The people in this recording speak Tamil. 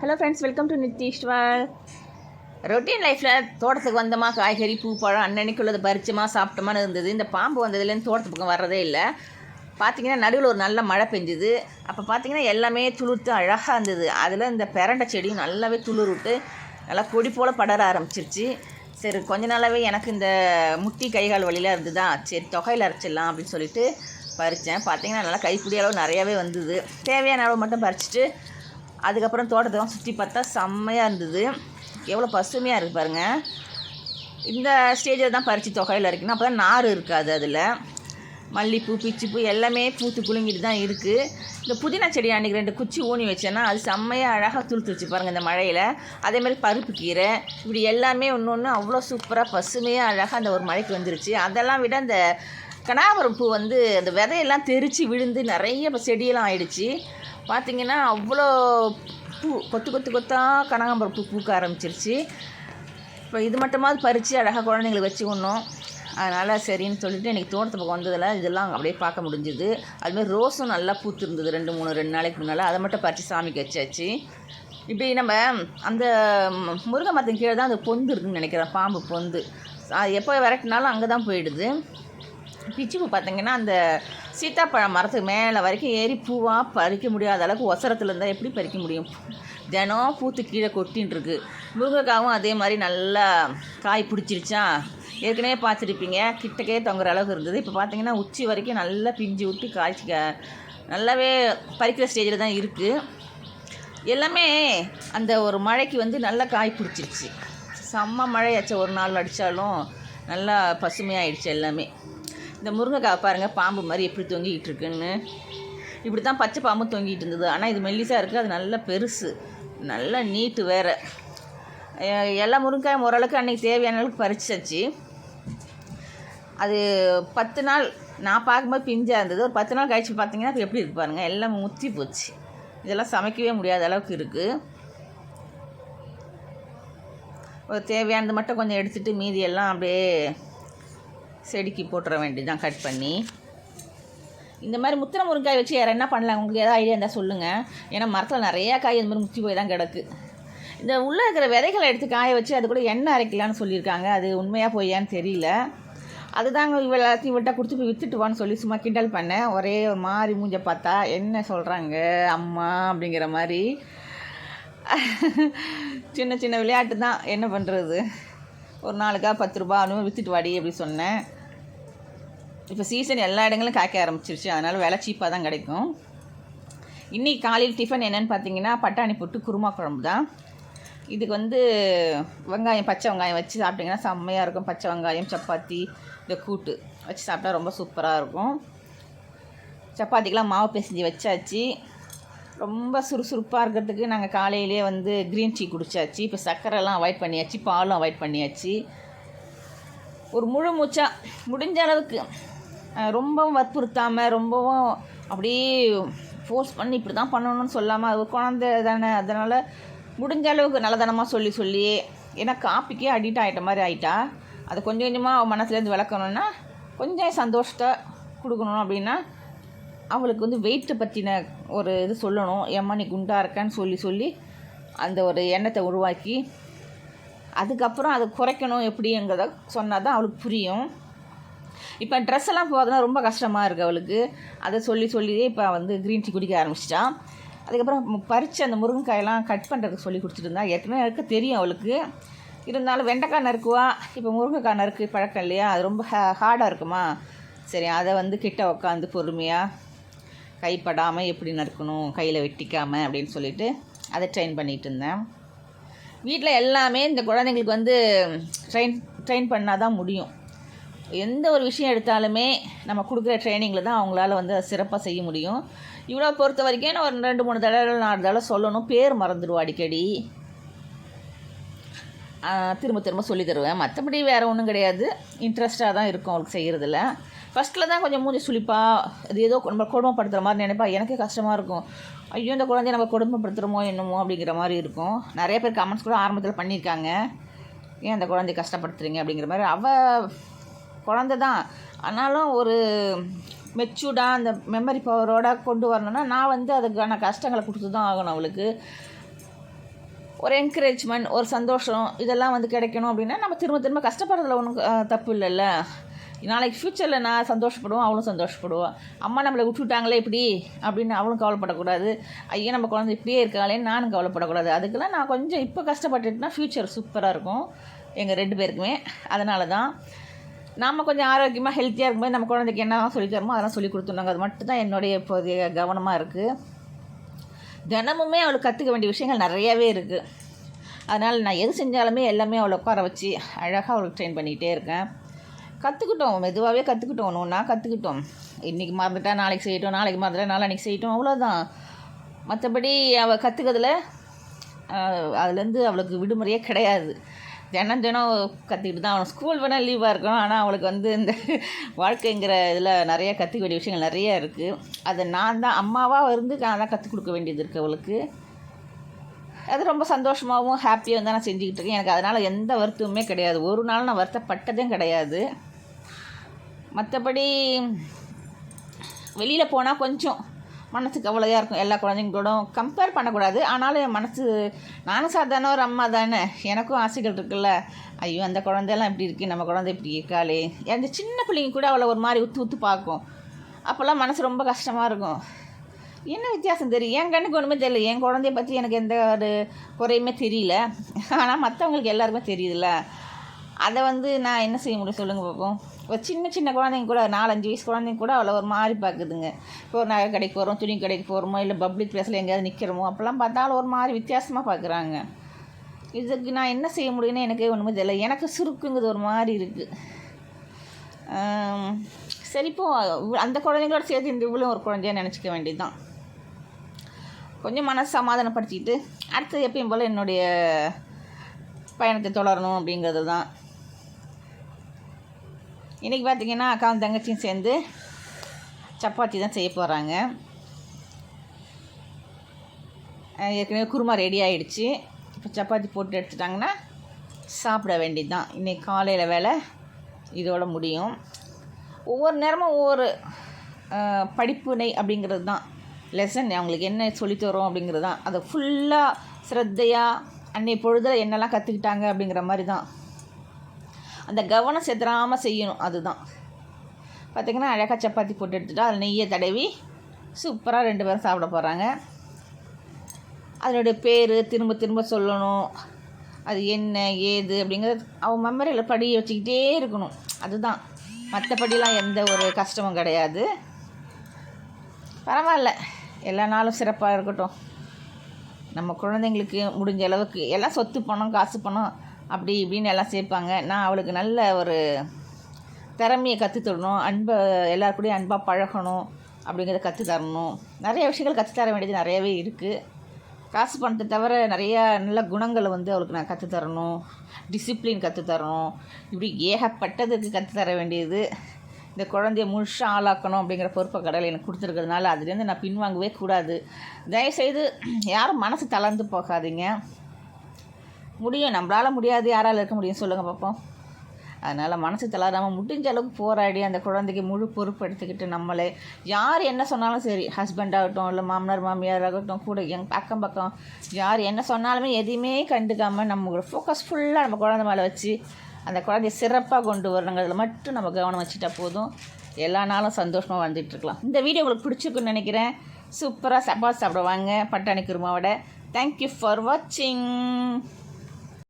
Hello friends welcome to Nithishwar routine லைஃப்பில் தோட்டத்துக்கு வந்தோமா காய்கறி பூ பழம் அன்னன்னைக்கு உள்ளது பறிச்சோமா சாப்பிட்டோமான்னு இருந்தது. இந்த பாம்பு வந்ததுலேருந்து தோட்டத்து பக்கம் வர்றதே இல்லை. பார்த்தீங்கன்னா நடுவில் ஒரு நல்ல மழை பெஞ்சுது. அப்போ பார்த்தீங்கன்னா எல்லாமே துளுர்த்து அழகாக இருந்தது. அதில் இந்த பெரண்டை செடியும் நல்லாவே துளிர் விட்டு நல்லா கொடி போல் படர ஆரம்பிச்சிருச்சு. சரி கொஞ்ச நாளாகவே எனக்கு இந்த முட்டி கைகால் வழியில் இருந்ததா? சரி தொகையில் அரைச்சிடலாம் அப்படின்னு சொல்லிட்டு பறித்தேன் பார்த்தீங்கன்னா நல்லா கைப்பிடி அளவு நிறையாவே வந்தது. தேவையான அளவு மட்டும் பறிச்சிட்டு அதுக்கப்புறம் தோட்டத்தெல்லாம் சுற்றி பார்த்தா செம்மையாக இருந்தது. எவ்வளோ பசுமையாக இருக்குது பாருங்கள் இந்த ஸ்டேஜில் தான் பறித்து தொகையில் இருக்குன்னா. அப்போ தான் நார் இருக்காது அதில். மல்லிப்பூ பிச்சிப்பூ எல்லாமே பூத்து குலுங்கிட்டு தான் இருக்குது இந்த புதினா செடி அன்றைக்கி ரெண்டு குச்சி ஊனி வச்சேன்னா அது செம்மையாக அழகாக துளுத்துருச்சு பாருங்கள் இந்த மழையில். அதே மாதிரி பருப்பு கீரை இப்படி எல்லாமே ஒன்று ஒன்று அவ்வளோ சூப்பராக பசுமையாக அழகாக அந்த ஒரு மழைக்கு வந்துருச்சு. அதெல்லாம் விட அந்த கனாபரம் பூ வந்து அந்த விதையெல்லாம் தெரித்து விழுந்து நிறைய இப்போ செடியெல்லாம் ஆயிடுச்சு. பார்த்திங்கன்னா அவ்வளோ பூ கொத்து கொத்து கொத்தாக கனகாம்பரம் பூ பூக்க ஆரம்பிச்சிருச்சு. இப்போ இது மட்டுமாவது பறித்து அழகாக குழந்தைங்களுக்கு வச்சுக்கணும் அதனால் சரின்னு சொல்லிட்டு இன்றைக்கி தோட்டத்து பக்கம் வந்ததில் இதெல்லாம் அப்படியே பார்க்க முடிஞ்சுது. அதுமாதிரி ரோஸும் நல்லா பூத்துருந்தது ரெண்டு மூணு ரெண்டு நாளைக்கு முன்னால். அதை மட்டும் பறித்து சாமிக்கு வச்சாச்சு. இப்படி நம்ம அந்த முருகை முருங்கை மரத்தின் கீழே தான் அந்த பொந்து இருக்குன்னு நினைக்கிறேன். பாம்பு பொந்து. அது எப்போ விரட்டினாலும் அங்கே தான் போயிடுது. பிச்சுக்கு பார்த்தீங்கன்னா அந்த சீத்தாப்பழம் மரத்துக்கு மேலே வரைக்கும் ஏறி பூவாக பறிக்க முடியாத அளவுக்கு ஒசரத்தில் இருந்தால் எப்படி பறிக்க முடியும்? தினம் பூத்து கீழே கொட்டின்னு இருக்கு. முருங்கைக்காவும் அதே மாதிரி நல்லா காய் பிடிச்சிருச்சா? ஏற்கனவே பார்த்துருப்பீங்க கிட்டக்கே தொங்குற அளவுக்கு இருந்தது. இப்போ பார்த்தீங்கன்னா உச்சி வரைக்கும் நல்லா பிஞ்சு விட்டு காய்ச்சி நல்லாவே பறிக்கிற ஸ்டேஜில் தான் இருக்குது எல்லாமே அந்த ஒரு மழைக்கு வந்து நல்லா காய் பிடிச்சிருச்சு. செம்ம மழையாச்சு ஒரு நாள் அடித்தாலும் நல்லா பசுமையாயிடுச்சு எல்லாமே. இந்த முருங்கைக்காய் பாருங்கள் பாம்பு மாதிரி எப்படி தொங்கிக்கிட்டு இருக்குன்னு. இப்படி தான் பச்சை பாம்பு தொங்கிட்டு இருந்தது. ஆனால் இது மெல்லிசாக இருக்குது அது நல்ல பெருசு. நல்லா நீட்டு வேறு. எல்லா முருங்கைக்காயும் ஓரளவுக்கு அன்றைக்கி தேவையான அளவுக்கு பறிச்சாச்சு. அது பத்து நாள் நான் பார்க்கும்போது பிஞ்சாக இருந்தது. ஒரு பத்து நாள் கழிச்சு பார்த்தீங்கன்னா இப்போ எப்படி இருக்கு பாருங்கள் எல்லாம் முத்தி போச்சு. இதெல்லாம் சமைக்கவே முடியாத அளவுக்கு இருக்குது ஒரு தேவையானது மட்டும் கொஞ்சம் எடுத்துகிட்டு மீதி எல்லாம் அப்படியே செடிக்கு போட்டுற வேண்டியதான் கட் பண்ணி. இந்த மாதிரி முத்திர முருங்காய் வச்சு வேறு என்ன பண்ணலாம் உங்களுக்கு ஏதாவது ஐடியா இருந்தால் சொல்லுங்கள் ஏன்னா மரத்தில் நிறையா காய் இந்த மாதிரி முத்தி போய் தான் கிடக்கு. இந்த உள்ளே இருக்கிற விதைகளை எடுத்து காய வச்சு அது கூட எண்ணெய் அரைக்கலான்னு சொல்லியிருக்காங்க. அது உண்மையாக போயான்னு தெரியல. அதுதாங்க இவ்வளோ எல்லாத்தையும் விட்டால் கொடுத்து போய் வித்துட்டு வான்னு சொல்லி சும்மா கிண்டல் பண்ணேன் ஒரே ஒரு மாதிரி மூஞ்ச பார்த்தா என்ன சொல்கிறாங்க அம்மா அப்படிங்கிற மாதிரி. சின்ன சின்ன விளையாட்டு தான். என்ன பண்ணுறது ஒரு நாளுக்கா பத்து ரூபா அனுபவம் வித்துட்டு வாடி அப்படி சொன்னேன். இப்போ சீசன் எல்லா இடங்களும் காய்க்க ஆரம்பிச்சிருச்சு. அதனால் விலை சீப்பாக தான் கிடைக்கும். இன்றைக்கி காலையில் டிஃபன் என்னென்னு பார்த்தீங்கன்னா பட்டாணி போட்டு குருமா குழம்பு தான். இதுக்கு வந்து வெங்காயம் பச்சை வெங்காயம் வச்சு சாப்பிட்டிங்கன்னா செம்மையாக இருக்கும். பச்சை வெங்காயம் சப்பாத்தி இந்த கூட்டு வச்சு சாப்பிட்டா ரொம்ப சூப்பராக இருக்கும். சப்பாத்திக்கெலாம் மாவு பிசைஞ்சு வச்சாச்சு. ரொம்ப சுறுசுறுப்பாக இருக்கிறதுக்கு நாங்கள் காலையிலே வந்து க்ரீன் டீ குடிச்சாச்சு. இப்போ சர்க்கரைலாம் அவாய்ட் பண்ணியாச்சு பாலும் அவாய்ட் பண்ணியாச்சு. ஒரு முழு மூச்சாக முடிஞ்ச அளவுக்கு ரொம்பவும் வற்புறுத்தாமல் ரொம்பவும் அப்படியே ஃபோர்ஸ் பண்ணி இப்படி தான் பண்ணணும்னு சொல்லாமல் அது குழந்த குழந்தை தானே அதனால் முடிஞ்ச அளவுக்கு நல்லதனமாக சொல்லி சொல்லி ஏன்னா காப்பிக்கே அடிக்ட் ஆகிட்ட மாதிரி ஆகிட்டா அதை கொஞ்சம் கொஞ்சமாக அவள் மனசுலேருந்து விளக்கணும்னா கொஞ்சம் சந்தோஷத்தை கொடுக்கணும் அப்படின்னா அவளுக்கு வந்து வெயிட்டை பற்றின ஒரு இது சொல்லணும். ஏம்மா நீ குண்டாக இருக்கேன்னு சொல்லி சொல்லி அந்த ஒரு எண்ணத்தை உருவாக்கி அதுக்கப்புறம் அதை குறைக்கணும் எப்படிங்கிறத சொன்னால் தான் அவளுக்கு புரியும். இப்போ ட்ரெஸ் எல்லாம் போகிறதுனா ரொம்ப கஷ்டமாக இருக்குது அவளுக்கு. அதை சொல்லி சொல்லியே இப்போ வந்து க்ரீன் டீ குடிக்க ஆரம்பிச்சிட்டான் அதுக்கப்புறம் பறித்து அந்த முருங்கைக்காயெல்லாம் கட் பண்ணுறதுக்கு சொல்லி கொடுத்துட்டு இருந்தா. ஏற்கனவே இருக்க தெரியும் அவளுக்கு. இருந்தாலும் வெண்டைக்காய் நறுக்குவா? இப்போ முருங்கைக்காய் நறுக்கு பழக்கம் இல்லையா? அது ரொம்ப ஹார்டாக இருக்குமா? சரி அதை வந்து கிட்ட உட்காந்து பொறுமையாக கைப்படாமல் எப்படி நறுக்கணும்? கையில் வெட்டிக்காமல் அப்படின்னு சொல்லிட்டு அதை ட்ரெயின் பண்ணிகிட்டு இருந்தேன். வீட்டில் எல்லாமே இந்த குழந்தைங்களுக்கு வந்து ட்ரெயின் ட்ரெயின் பண்ணால் தான் முடியும். எந்த ஒரு விஷயம் எடுத்தாலுமே நம்ம கொடுக்குற ட்ரைனிங்கில் தான் அவங்களால வந்து அதை சிறப்பாக செய்ய முடியும். இவ்வளோ பொறுத்த வரைக்கும் நான் ஒரு ரெண்டு மூணு தடவை நாலு தடவை சொல்லணும். பேர் மறந்துடுவோம் அடிக்கடி. திரும்ப திரும்ப சொல்லி தருவேன். மற்றபடி வேறு ஒன்றும் கிடையாது. இன்ட்ரெஸ்ட்டாக தான் இருக்கும் அவளுக்கு செய்கிறதுல ஃபஸ்ட்டில் தான் கொஞ்சம் மூஞ்சி சுளிப்பா அது ஏதோ நம்ம கொடுமைப்படுத்துகிற மாதிரி நினைப்பா. எனக்கே கஷ்டமாக இருக்கும். ஐயோ இந்த குழந்தைய நம்ம கொடுமைப்படுத்துகிறோமோ என்னமோ அப்படிங்கிற மாதிரி இருக்கும். நிறைய பேர் கமெண்ட்ஸ் கூட ஆரம்பத்தில் பண்ணியிருக்காங்க. ஏன் அந்த குழந்தைய கஷ்டப்படுத்துறீங்க அப்படிங்கிற மாதிரி. அவள் குழந்தை தான். ஆனாலும் ஒரு மெச்சூர்டாக அந்த மெமரி பவரோட கொண்டு வரணும்னா நான் வந்து அதுக்கான கஷ்டங்களை கொடுத்து தான் ஆகணும் அவளுக்கு. ஒரு என்கரேஜ்மெண்ட் ஒரு சந்தோஷம் இதெல்லாம் வந்து கிடைக்கணும் அப்படின்னா நம்ம திரும்ப திரும்ப கஷ்டப்படுறதுல ஒன்றும் தப்பு இல்லைல்ல. நாளைக்கு ஃப்யூச்சரில் நான் சந்தோஷப்படுவோம் அவளும் சந்தோஷப்படுவோம் அம்மா நம்மளை விட்டுவிட்டாங்களே இப்படி அப்படின்னு அவளும் கவலைப்படக்கூடாது. ஐயோ நம்ம குழந்தை இப்படியே இருக்காங்களேன்னு நானும் கவலைப்படக்கூடாது. அதுக்கெல்லாம் நான் கொஞ்சம் இப்போ கஷ்டப்பட்டுட்டுனா ஃப்யூச்சர் சூப்பராக இருக்கும். எங்கள் ரெண்டு பேருக்குமே. அதனால தான் நம்ம கொஞ்சம் ஆரோக்கியமாக ஹெல்த்தியாக இருக்கும்போது நம்ம குழந்தைக்கு என்ன சொல்லி தரமோ அதெல்லாம் சொல்லி கொடுத்துருந்தாங்க அது மட்டும் தான் என்னுடைய இப்போதைய கவனமாக இருக்குது தினமுமே அவளுக்கு கற்றுக்க வேண்டிய விஷயங்கள் நிறையாவே இருக்குது அதனால் நான் எது செஞ்சாலுமே எல்லாமே அவளை உட்கார வச்சு அழகாக அவளுக்கு ட்ரெயின் பண்ணிக்கிட்டே இருக்கேன். கற்றுக்கிட்டோம் மெதுவாகவே கற்றுக்கிட்டோம் ஒன்று கற்றுக்கிட்டோம் இன்றைக்கி மறந்துட்டா நாளைக்கு செய்யட்டும். நாளைக்கு மறந்துட்டா நாளைக்கு செய்யட்டும். அவ்வளோதான் மற்றபடி அவள் கற்றுக்கிறதுல அதுலேருந்து அவளுக்கு விடுமுறையே கிடையாது. தினம் தினம் கற்றுக்கிட்டு தான் அவன் ஸ்கூல் வேணால் லீவாக இருக்கும் ஆனால் அவளுக்கு வந்து இந்த வாழ்க்கைங்கிற இதில் நிறைய கற்றுக்க வேண்டிய விஷயங்கள் நிறைய இருக்குது அதை நான் தான் அம்மாவாக இருந்து நான் தான் கற்றுக் கொடுக்க வேண்டியது இருக்குது அவளுக்கு. அது ரொம்ப சந்தோஷமாகவும் ஹாப்பியாக தான் நான் செஞ்சுக்கிட்டு இருக்கேன். எனக்கு அதனால் எந்த வருத்தமுமே கிடையாது. ஒரு நாள் நான் வருத்தப்பட்டதும் கிடையாது. மற்றபடி வெளியில் போனால் கொஞ்சம் மனசு கவலையாக இருக்கும். எல்லா குழந்தைங்களோடும் கம்பேர் பண்ணக்கூடாது. ஆனாலும் என் மனசு நானும் சாதாரண ஒரு அம்மா தானே. எனக்கும் ஆசைகள் இருக்குல்ல. ஐயோ அந்த குழந்தையெல்லாம் இப்படி இருக்குது நம்ம குழந்தை இப்படி இருக்காளே. அந்த சின்ன பிள்ளைங்க கூட அவளை ஒரு மாதிரி உத்து உத்து பார்க்கும். அப்போல்லாம் மனசு ரொம்ப கஷ்டமாக இருக்கும். என்ன வித்தியாசம் தெரியும் என் கண்ணுக்கு ஒன்றுமே தெரியல. என் குழந்தைய பற்றி எனக்கு எந்த ஒரு குறையுமே தெரியல. ஆனால் மற்றவங்களுக்கு எல்லாருமே தெரியுதுல்ல. அதை வந்து நான் என்ன செய்ய முடியும் சொல்லுங்கள் பார்ப்போம் ஒரு சின்ன சின்ன குழந்தைங்க கூட நாலஞ்சு வயசு குழந்தைங்க கூட அவ்வளோ ஒரு மாதிரி பார்க்குதுங்க இப்போ ஒரு நகை கடைக்கு போகிறோம் துணி கடைக்கு போகிறோமோ இல்லை பப்ளிக் பிளேஸில் எங்கேயாவது நிற்கிறோமோ அப்போல்லாம் பார்த்தாலும் ஒரு மாதிரி வித்தியாசமாக பார்க்குறாங்க இதுக்கு நான் என்ன செய்ய முடியும்னு எனக்கே ஒன்றுமே தெரியல. எனக்கு சுருக்குங்கிறது ஒரு மாதிரி இருக்குது சரி இப்போ அந்த குழந்தைங்களோட சேர்த்து இந்த இவ்வளோ ஒரு குழந்தையாக நினச்சிக்க வேண்டியது தான் கொஞ்சம் மனசு சமாதானப்படுத்திக்கிட்டு அடுத்து எப்பயும் போல் என்னுடைய பயணத்தை தொடரணும் அப்படிங்கிறது தான் இன்றைக்கி பார்த்திங்கன்னா அக்காவும் தங்கச்சியும் சேர்ந்து சப்பாத்தி தான் செய்ய போகிறாங்க ஏற்கனவே குருமா ரெடி ஆகிடுச்சு இப்போ சப்பாத்தி போட்டு எடுத்துட்டாங்கன்னா சாப்பிட வேண்டியது தான் இன்றைக்கி காலையில் வேலை இதோட முடியும். ஒவ்வொரு நேரமும் ஒவ்வொரு படிப்புனை அப்படிங்கிறது தான் லெசன் அவங்களுக்கு என்ன சொல்லித்தரோம் அப்படிங்கிறது தான் அதை ஃபுல்லாக ஸ்ரத்தையாக அன்னை பொழுதில் என்னெல்லாம் கற்றுக்கிட்டாங்க அப்படிங்கிற மாதிரி தான் அந்த கவனம் செதுறாமல் செய்யணும். அதுதான். பார்த்திங்கன்னா அழகாக சப்பாத்தி போட்டு எடுத்துட்டா அதில் நெய்யை தடவி சூப்பராக ரெண்டு பேரும் சாப்பிட போகிறாங்க அதனுடைய பேர் திரும்ப திரும்ப சொல்லணும். அது என்ன ஏது அப்படிங்கிறது அவன் மெமரியில் படி வச்சுக்கிட்டே இருக்கணும். அதுதான். மற்றபடிலாம் எந்த ஒரு கஷ்டமும் கிடையாது. பரவாயில்ல. எல்லா நாளும் சிறப்பாக இருக்கட்டும். நம்ம குழந்தைங்களுக்கு முடிஞ்ச அளவுக்கு எல்லாம் சொத்து பணம் காசு பணம் அப்படி இப்படின்னு எல்லாம் சேர்ப்பாங்க. நான் அவளுக்கு நல்ல ஒரு திறமையை கற்றுத்தரணும் அன்பை எல்லாருக்கூடையும் அன்பாக பழகணும் அப்படிங்கிறத கற்றுத்தரணும் நிறைய விஷயங்கள் கற்றுத்தர வேண்டியது நிறையவே இருக்குது காசு பணத்தை தவிர நிறையா நல்ல குணங்களை வந்து அவளுக்கு நான் கற்றுத்தரணும் டிசிப்ளின் கற்றுத்தரணும் இப்படி ஏகப்பட்டதுக்கு கற்றுத்தர வேண்டியது. இந்த குழந்தைய முழுசாக ஆளாக்கணும் அப்படிங்கிற பொறுப்பை கடலை எனக்கு கொடுத்துருக்கிறதுனால அதுலேருந்து நான் பின்வாங்கவே கூடாது. தயவுசெய்து யாரும் மனசு தளர்ந்து போகாதீங்க. முடியும். நம்மளால் முடியாது. யாரால் இருக்க முடியும் சொல்லுங்கள் பார்ப்போம் அதனால் மனசு தளராமல் முடிஞ்ச அளவுக்கு போராடி அந்த குழந்தைக்கு முழு பொறுப்பு எடுத்துக்கிட்டு நம்மளே. யார் என்ன சொன்னாலும் சரி ஹஸ்பண்ட் ஆகட்டும் இல்லை மாமனார் மாமியார் ஆகட்டும் கூட எங் அக்கம் பக்கம் யார் என்ன சொன்னாலுமே எதையுமே கண்டுக்காமல் நம்ம ஃபோக்கஸ் ஃபுல்லாக நம்ம குழந்தை மேலே வச்சு அந்த குழந்தைய சிறப்பாக கொண்டு வரணுங்கிறதுல மட்டும் நம்ம கவனம் வச்சுட்டா போதும். எல்லா நாளும் சந்தோஷமாக வந்துட்டுருக்கலாம் இந்த வீடியோ உங்களுக்கு பிடிச்சிருக்குன்னு நினைக்கிறேன். சூப்பராக சப்பாத்தி சாப்பிடுவாங்க. பட்டாணி குருமாவோட. தேங்க்யூ ஃபார் வாட்சிங்